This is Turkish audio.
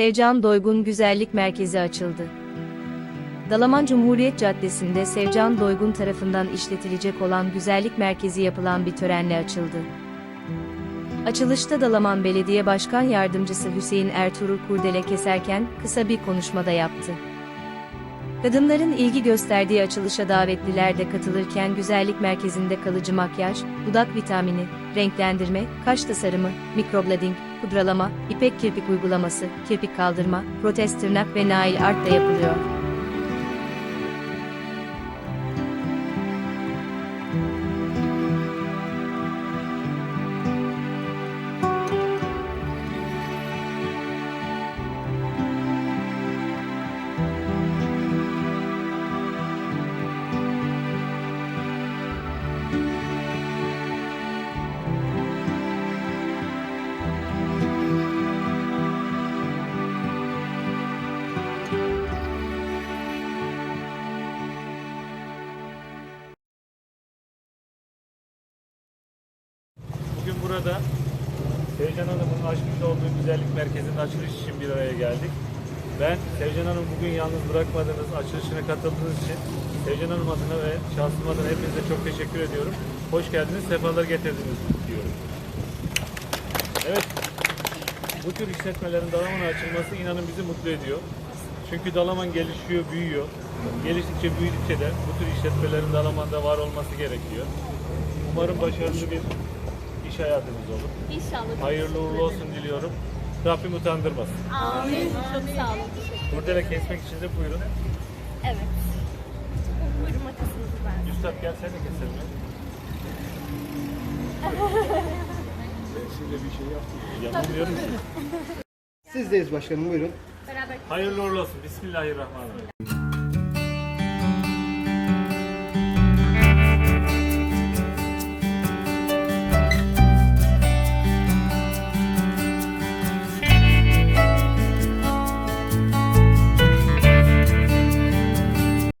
Sevcan Doygun Güzellik Merkezi açıldı. Dalaman Cumhuriyet Caddesi'nde Sevcan Doygun tarafından işletilecek olan güzellik merkezi yapılan bir törenle açıldı. Açılışta Dalaman Belediye Başkan Yardımcısı Hüseyin Ertuğrul Kurdele keserken kısa bir konuşmada yaptı. Kadınların ilgi gösterdiği açılışa davetliler de katılırken güzellik merkezinde kalıcı makyaj, dudak vitamini, renklendirme, kaş tasarımı, mikroblading, pudralama, ipek kirpik uygulaması, kirpik kaldırma, protez tırnak ve nail art da yapılıyor. Burada Sevcan Hanım'ın açmış olduğu güzellik merkezinin açılış için bir araya geldik. Ben Sevcan Hanım bugün yalnız bırakmadığınız, açılışına katıldığınız için Sevcan Hanım adına ve şahsım adına hepinize çok teşekkür ediyorum. Hoş geldiniz, sefalar getirdiniz diyorum. Evet, bu tür işletmelerin Dalaman'a açılması inanın bizi mutlu ediyor. Çünkü Dalaman gelişiyor, büyüyor. Geliştikçe büyüdükçe de bu tür işletmelerin Dalaman'da var olması gerekiyor. Umarım başarılı bir iş hayatınız olur. İnşallah. Hayırlı uğurlu olsun diliyorum. Rabbim utandırmasın. Amin. Çok sağ olun. Kurdele kesmek için de buyurun. Evet. Buyurun makasınızı ben. Üstad gel sen de keselim. ya. Yapamıyorum ki. Sizdeyiz başkanım buyurun. Beraber Hayırlı uğurlu olsun. Bismillahirrahmanirrahim.